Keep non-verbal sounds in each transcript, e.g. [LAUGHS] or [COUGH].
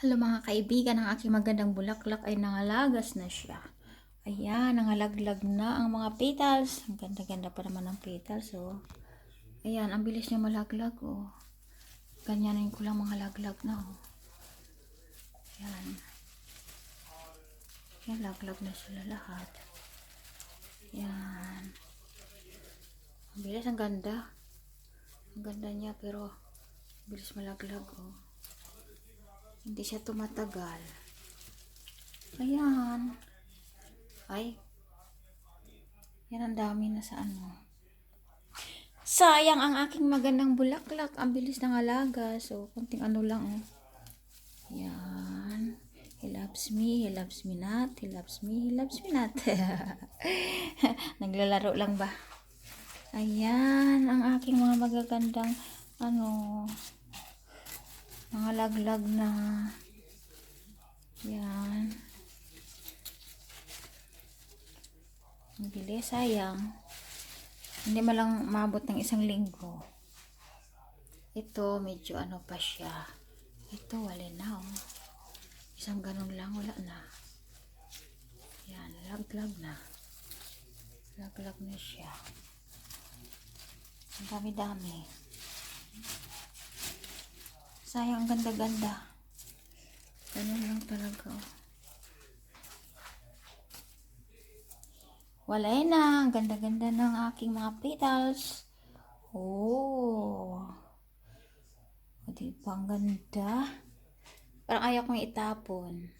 Hello mga kaibigan, ang aking magandang bulaklak ay nangalagas na siya. Ayan, nangalaglag na ang mga petals. Ang ganda-ganda pa naman ng petals, oh. Ayan, ang bilis niya malaglag, oh. Ganyanin ko lang mga laglag na, oh. Ayan. Ayan, laglag na sila lahat. Ayan. Ang bilis, ang ganda. Ang ganda niya, pero bilis malaglag, oh. Hindi siya tumatagal. Ayan. Ay. Yan ang dami na sa ano. Sayang ang aking magandang bulaklak. Ang bilis ng alaga. So, konting ano lang, oh. Yan. He loves me, he loves me not, he loves me, he loves me not. [LAUGHS] Naglalaro lang ba? Ayan, ang aking mga magagandang, ano, mga laglag na. Yan. Ang bilis, sayang. Hindi man lang maabot ng isang linggo. Ito, medyo ano pa siya. Ito, wala na, oh. Isang ganun lang, wala na. Yan, laglag na. Laglag na siya. Ang dami-dami. Sayang, ang ganda-ganda. Ganun lang talaga, oh. Wala na. Ang ganda-ganda ng aking mga petals. Oh. O, di ba? Ang ganda. Parang ayaw kong itapon.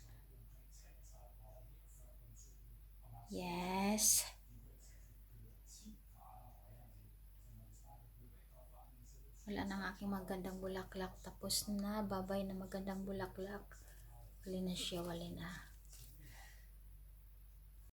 Yes. Wala na ang aking magandang bulaklak. Tapos na. Babay na magandang bulaklak. Wali na siya. Wali na.